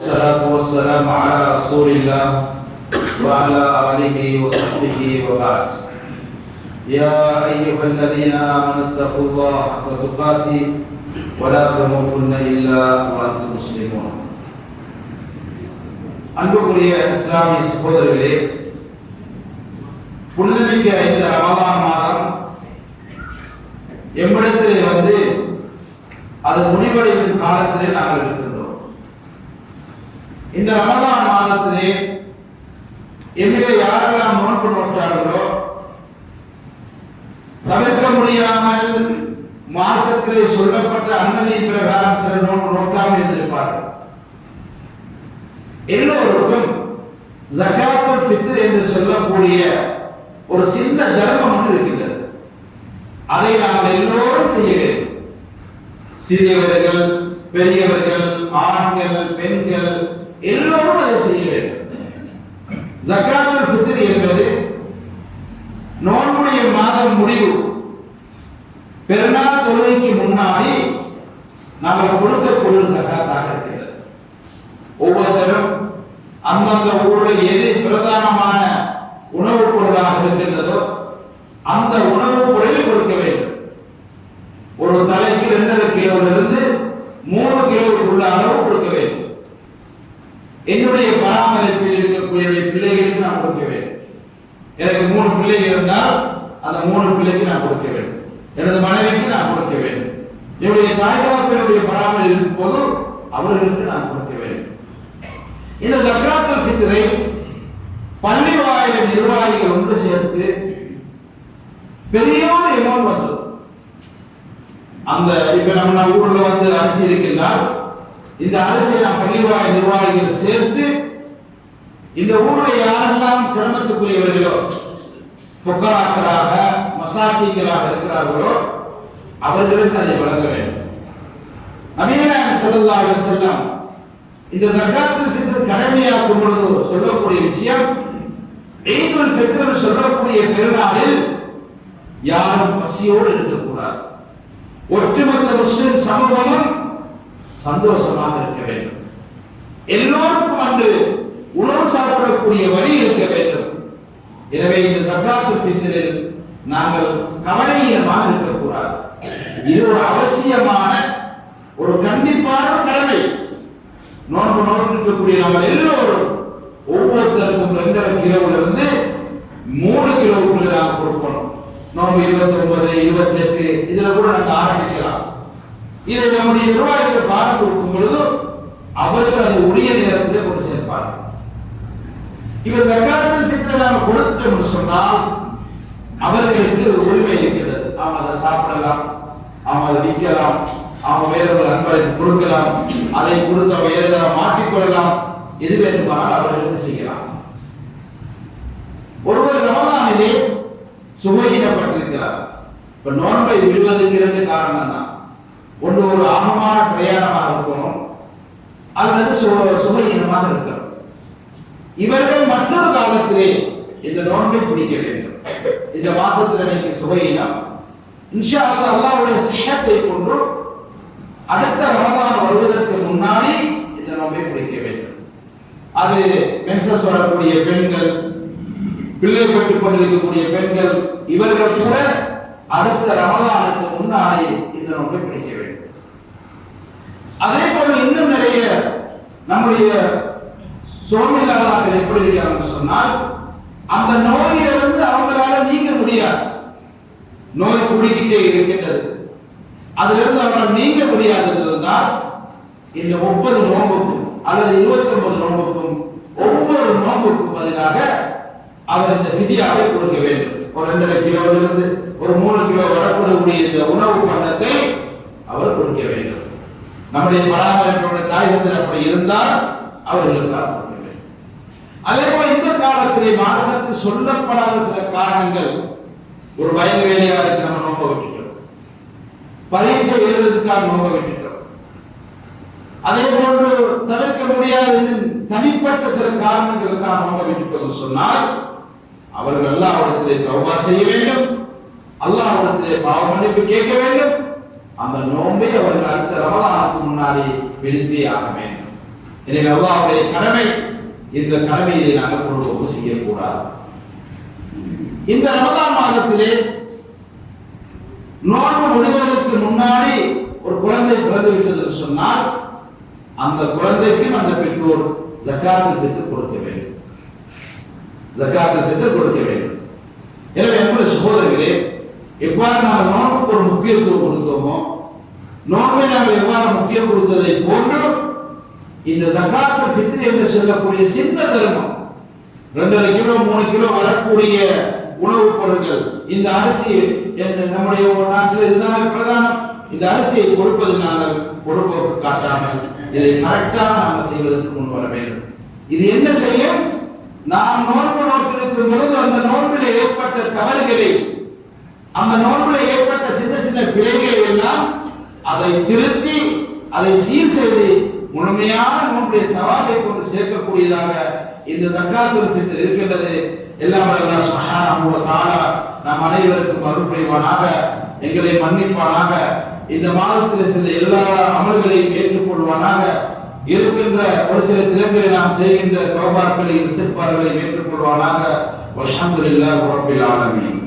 والصلاة والسلام على رسول الله وعلى آله وصحبه وبعد يا أيها الذين آمنوا اتقوا الله حق تقاته ولا تموتن إلا وأنتم مسلمون அன்புக்குரிய இஸ்லாமிய சகோதரர்களே புனிதமிக்க இந்த ரமதான் மாதம் எம்மிடத்திலே வந்து அது முடிவடையும் காலத்திலே நாங்கள் இருக்கின்றோம் இந்த ரமதான் மாதத்திலே எம்மிலே யாரெல்லாம் நோன்பு நோற்றார்களோ தவிர்க்க முடியாமல் மார்க்கத்திலே சொல்லப்பட்ட அனுமதி பிரகாரம் சில நோன்பு நோக்காமல் இருந்திருப்பார்கள். எல்லோருக்கும் ஜகாத்துல் ஃபித்ர் என்று சொல்லக்கூடிய ஒரு சின்ன தர்மம் ஒன்று இருக்கின்றது. அதை நாம் எல்லோரும் செய்ய வேண்டும். சிறியவர்கள் பெரியவர்கள் ஆண்கள் பெண்கள் எல்லோரும் அதை செய்ய வேண்டும். ஜக்காத்துல் ஃபித்ர் என்பது நோன்புடைய மாதம் முடிவு. பெருநாள் தொழுகைக்கு முன்னாடி நாங்கள் கொடுக்கக்கூடிய ஜக்காத்தாக இருக்கிறது. ஒவ்வொருத்தரும் அந்தந்த ஊரில் எது பிரதானமான உணவுப் பொருளாக இருக்கின்றதோ அந்த உணவுப் பொருளை கொடுக்க வேண்டும். ஒரு தலைக்கு ரெண்டரை கிலோவிலிருந்து மூணு கிலோவுக்குள்ள அளவு கொடுக்க வேண்டும் என்னுடைய பராமரிப்பில் இருக்கக்கூடிய பிள்ளைகளுக்கு நான் கொடுக்க வேண்டும். எனக்கு மூணு பிள்ளைகள் இருந்தால் அந்த மூணு பிள்ளைக்கு நான் கொடுக்க வேண்டும். எனது மனைவிக்கு நான் கொடுக்க வேண்டும். என்னுடைய தாய் தகப்பனுடைய பராமரி இருக்கும் போது அவர்களுக்கு நான் கொடுக்க வேண்டும். இந்த ஜக்காத்துல் ஃபித்ரை பள்ளி வாயில நிர்வாகிகள் ஒன்று சேர்த்து பெரியோர் ஒரு வந்தது. அந்த இப்ப நம்ம ஊர்ல வந்து அரிசி இருக்கின்றால் இந்த அரசியல் நாம் பள்ளிவாய் நிர்வாகிகள் சேர்த்து இந்த ஊருடைய யாரெல்லாம் சிரமத்துக்குரியவர்களோ பொக்கராக்களாக மசாக்கிகளாக இருக்கிறார்களோ அவர்களுக்கு அதை வழங்க வேண்டும். நபீனாயம் ஸல்லல்லாஹு செல்லம் இந்த ஜகாத்துல் ஃபித்ர் கடமையாக்கும் பொழுது சொல்லக்கூடிய விஷயம் ஈதுல் ஃபித்ர் சொல்லக்கூடிய பெருநாளில் யாரும் பசியோடு இருக்கக்கூடாது. ஒட்டுமொத்த முஸ்லிம் சமூகமும் சந்தோஷமாக இருக்க வேண்டும். எல்லோருக்கும் அன்று உணவு சாப்பிடக்கூடிய வழி இருக்க வேண்டும். எனவே இந்த சக்காத்து பித்திரில் நாங்கள் கவலையீனமாக இருக்கக்கூடாது. இது ஒரு அவசியமான ஒரு கண்டிப்பான கடமை. நோன்பு நோன்பு இருக்கக்கூடிய நம்ம எல்லோரும் ஒவ்வொருத்தருக்கும் ரெண்டரை கிலோல இருந்து மூணு கிலோவுக்குள்ள நாம் கொடுக்கணும். நோன்பு இருபத்தி ஒன்பது இருபத்தி எட்டு இதுல கூட நாங்கள் ஆரம்பிக்க இதை நம்முடைய நிர்வாகிகள் பாடம் கொடுக்கும் பொழுது அவர்கள் அதை உரிய நேரத்திலே கொண்டு சேர்ப்பார்கள். இப்ப ஜக்காத்தில் ஃபித்ரை நாம கொடுத்துட்டோம்னு சொன்னால் அவர்களுக்கு உரிமை இருக்கிறது. நாம் அதை சாப்பிடலாம். நாம் அதை விற்கலாம். அவங்க வேறொரு ஒரு கொடுக்கலாம். அதை கொடுத்த வேற ஏதாவது மாற்றிக்கொள்ளலாம். எது வேண்டுமானால் அவர்களுக்கு செய்யலாம்? ஒருவர் ரமதானிலே சுகீனப்பட்டிருக்கிறார் இப்ப நோன்பை விடுவதற்கு இரண்டு காரணம் தான் ஒன்று ஒரு ஆகமான பிரயாணமாக இருக்கணும். அல்லது சு- இருக்கணும். இவர்கள் மற்றொரு காலத்திலே இந்த நோன்பை பிடிக்க வேண்டும். இந்த மாசத்துல இன்னைக்கு சுகஈனம் இன்ஷா அல்லா அல்லாவுடைய சிஹத்தை கொண்டு அடுத்த ரமதான் வருவதற்கு முன்னாடி இந்த நோன்பை பிடிக்க வேண்டும். அது மென்சஸ் வரக்கூடிய பெண்கள் பிள்ளை பெற்றுக் கொண்டிருக்கக்கூடிய பெண்கள் இவர்கள் கூட அடுத்த ரமதானுக்கு முன்னாடி இந்த நோன்பை பிடிக்க வேண்டும். அதே போல இன்னும் நிறைய நம்முடைய சோமில்லாதாக்கள் எப்படி இருக்காங்கன்னு சொன்னால் அந்த நோயிலிருந்து அவங்களால நீங்க முடியாது. நோய் குடிக்கிட்டே இருக்கின்றது. அதிலிருந்து அவரால் நீங்க முடியாது இருந்தால் இந்த முப்பது நோம்புக்கும் அல்லது இருபத்தி ஒன்பது நோம்புக்கும் ஒவ்வொரு நோம்புக்கும் பதிலாக அவர் இந்த ஃபிதியாவை கொடுக்க வேண்டும். ஒரு ரெண்டரை கிலோவிலிருந்து ஒரு மூணு கிலோ வரக்கூடக்கூடிய இந்த உணவு பண்டத்தை அவர் கொடுக்க வேண்டும். நம்முடைய பராமரிப்போட தாயகத்தில் அப்படி இருந்தால் அவர்களுக்கு வேண்டும் அதே போல இந்த காலத்திலே மார்க்கத்தில் சொல்லப்படாத சில காரணங்கள் ஒரு வயல் வேலையாருக்கு நம்ம நோக்க விட்டுட்டோம் பரீட்சை எழுதுறதுக்காக நோக்க விட்டுட்டோம் அதே போன்று தவிர்க்க முடியாத தனிப்பட்ட சில காரணங்களுக்காக நோக்க விட்டுட்டோம் சொன்னால் அவர்கள் அல்லாஹ்விடத்திலே தௌபா செய்ய வேண்டும். அல்லாஹ்விடத்திலே பாவ மன்னிப்பு கேட்க வேண்டும். அந்த நோன்பை அவர்கள் அடுத்த ரமலானுக்கு முன்னாடி விடுத்தே ஆக வேண்டும். எனவே அல்லாஹ்வுடைய கடமை இந்த கடமையை நாங்கள் கொண்டு செய்யக்கூடாது. இந்த ரமதான் மாதத்திலே நோன்பு முடிவதற்கு முன்னாடி ஒரு குழந்தை பிறந்து விட்டது என்று சொன்னால் அந்த குழந்தைக்கும் அந்த பெற்றோர் ஜக்காத்தில் ஃபித்ர் கொடுக்க வேண்டும். ஜக்காத்தில் ஃபித்ர் கொடுக்க வேண்டும். எனவே அன்புள்ள சகோதரர்களே எவ்வாறு நாங்கள் நோன்புக்கு ஒரு முக்கியத்துவம் கொடுத்தோமோ? நோன்பை நாங்கள் எவ்வாறு முக்கியம் கொடுத்ததை போன்று இந்த சகாத்து ஃபித்ரி என்று சொல்லக்கூடிய சின்ன தர்மம் ரெண்டரை கிலோ மூணு கிலோ வரக்கூடிய உணவுப் பொருட்கள் இந்த அரிசி என்று நம்முடைய நாட்டில் இதுதான் பிரதானம். இந்த அரிசியை கொடுப்பது நாங்கள் கொடுப்போக்கு காட்டாமல் இதை கரெக்டாக நாங்கள் செய்வதற்கு முன் வர வேண்டும். இது என்ன செய்யும்? நாம் நோன்பு நோக்கிருக்கும் பொழுது அந்த நோன்பில் ஏற்பட்ட தவறுகளை அந்த நோன்புல ஏற்பட்ட சின்ன சின்ன பிழைகளை எல்லாம் அதை திருத்தி அதை சீர் செய்து முழுமையான நோன்புடைய சவாலை கொண்டு சேர்க்கக்கூடியதாக இந்த ஜக்காத்துல் ஃபித்ர் இருக்கின்றது. எல்லாம் வல்ல அல்லாஹ் சுப்ஹானஹு வ தஆலா நம் அனைவருக்கும் அருள் புரிவானாக எங்களை மன்னிப்பானாக இந்த மாதத்தில் செய்த எல்லா அமல்களையும் ஏற்றுக்கொள்வானாக இருக்கின்ற ஒரு சில தினங்களை நாம் செய்கின்ற தௌபாக்களை இஸ்திக்பார்களை ஏற்றுக்கொள்வானாக. வல்ஹம்துலில்லாஹி ரப்பில் ஆலமீன்.